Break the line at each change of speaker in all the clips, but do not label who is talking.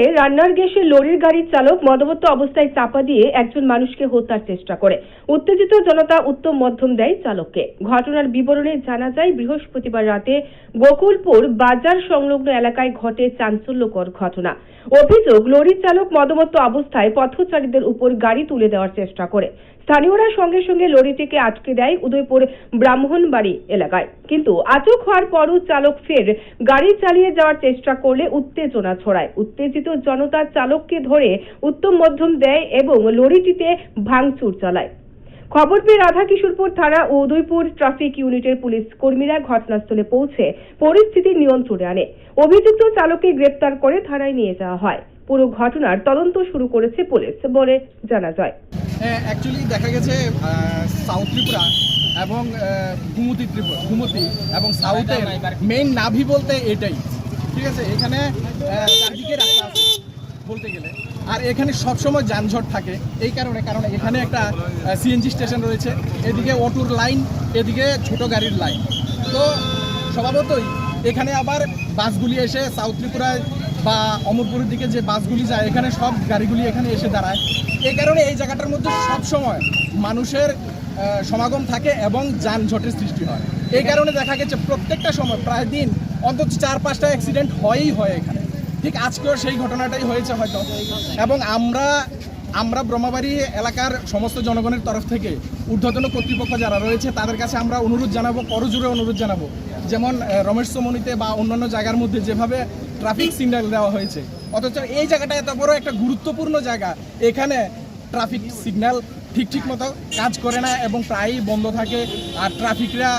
খবরে রান্নার গ্যাসে লরির গাড়ির চালক মদবত্ত অবস্থায় চাপা দিয়ে একজন মানুষকে হত্যার চেষ্টা করে। উত্তেজিত জনতা উত্তম মধ্যম দেয় চালককে। ঘটনার বিবরণে জানা যায়, বৃহস্পতিবার রাতে গোকুলপুর বাজার সংলগ্ন এলাকায় ঘটে চাঞ্চল্যকর ঘটনা। অভিযোগ, লরির চালক মদমত্ত অবস্থায় পথচারীদের উপর গাড়ি তুলে দেওয়ার চেষ্টা করে। স্থানীয়রা সঙ্গে সঙ্গে লরিটিকে আটকে দেয় উদয়পুর ব্রাহ্মণবাড়ি এলাকায়। কিন্তু আটক হওয়ার পরও চালক ফের গাড়ি চালিয়ে যাওয়ার চেষ্টা করলে উত্তেজনা ছড়ায়। উত্তেজিত জনতা চালককে ধরে উত্তম মধ্যম দেয় এবং লরিটিতে ভাঙচুর চালায়। খবর পেয়ে রাধাকিশোরপুর থানা ও উদয়পুর ট্রাফিক ইউনিটের পুলিশ কর্মীরা ঘটনাস্থলে পৌঁছে পরিস্থিতি নিয়ন্ত্রণে আনে। অভিযুক্ত চালককে গ্রেপ্তার করে থানায় নিয়ে যাওয়া হয়। পুরো ঘটনার তদন্ত শুরু করেছে পুলিশ বলে জানা যায়।
অ্যাকচুয়ালি দেখা গেছে সাউথ ত্রিপুরা এবং গুমতি ত্রিপুরা ঘুমতি এবং সাউথের মেইন নাভি বলতে এটাই, ঠিক আছে? এখানে চারদিকে রাস্তা আছে, বলতে গেলে। আর এখানে সবসময় যানজট থাকে, এই কারণে, কারণ এখানে একটা সিএনজি স্টেশন রয়েছে, এদিকে অটোর লাইন এদিকে ছোট গাড়ির লাইন তো, স্বভাবতই এখানে আবার বাসগুলি এসে সাউথ ত্রিপুরায় বা অমরপুরের দিকে যে বাসগুলি যায়, এখানে সব গাড়িগুলি এখানে এসে দাঁড়ায়। এই কারণে এই জায়গাটার মধ্যে সব সময় মানুষের সমাগম থাকে এবং যানজটের সৃষ্টি হয়। এই কারণে দেখা গেছে প্রত্যেকটা সময়, প্রায় দিন, অন্তত চার পাঁচটা অ্যাক্সিডেন্ট হয়ই হয় এখানে। ঠিক আজকেও সেই ঘটনাটাই হয়েছে হয়তো। এবং আমরা আমরা ব্রহ্মাবাড়ি এলাকার সমস্ত জনগণের তরফ থেকে ঊর্ধ্বতন কর্তৃপক্ষ যারা রয়েছে, তাদের কাছে আমরা অনুরোধ জানাব, করজোরে অনুরোধ জানাব। যেমন রমেশ সমনিতে বা অন্যান্য জায়গার মধ্যে যেভাবে ট্রাফিক সিগন্যাল দেওয়া হয়েছে, অথচ এই জায়গাটা এত বড় একটা গুরুত্বপূর্ণ জায়গা। এখানে ট্রাফিক সিগন্যাল ঠিক ঠিক মতো কাজ করে না এবং প্রায়ই বন্ধ থাকে আর ট্রাফিকরা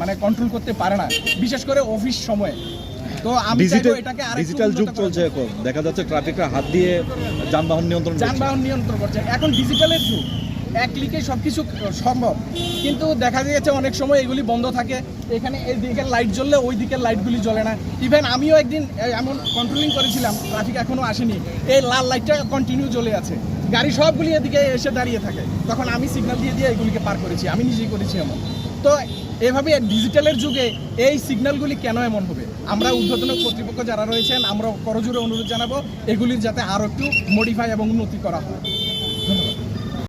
মানে কন্ট্রোল করতে পারে না বিশেষ করে অফিস সময়ে। তো
ডিজিটাল
এটাকে আরেকটু
ডিজিটাল যুগ চলছে এখন। দেখা যাচ্ছে ট্রাফিকরা হাত দিয়ে যানবাহন নিয়ন্ত্রণ
যানবাহন নিয়ন্ত্রণ করছে। এখন ডিজিটালের যুগ। এক ক্লিকে সব কিছু সম্ভব। কিন্তু দেখা গেছে অনেক সময় এগুলি বন্ধ থাকে। এখানে এই দিকের লাইট জ্বললে ওই দিকের লাইটগুলি জ্বলে না। ইভেন আমিও একদিন এমন কন্ট্রোলিং করেছিলাম ট্রাফিক এখনও আসেনি। এই লাল লাইটটা কন্টিনিউ জ্বলে আছে। গাড়ি সবগুলি এদিকে এসে দাঁড়িয়ে থাকে। তখন আমি সিগন্যাল দিয়ে দিয়ে এগুলিকে পার করেছি। আমি নিজেই করেছি এমন। তো এভাবে ডিজিটালের যুগে এই সিগন্যালগুলি কেন এমন হবে? আমরা উদ্বোধন কর্তৃপক্ষ যারা রয়েছেন, আমরা করজোরে অনুরোধ জানাব, এগুলির যাতে আরও একটু মডিফাই এবং উন্নতি করা হয়।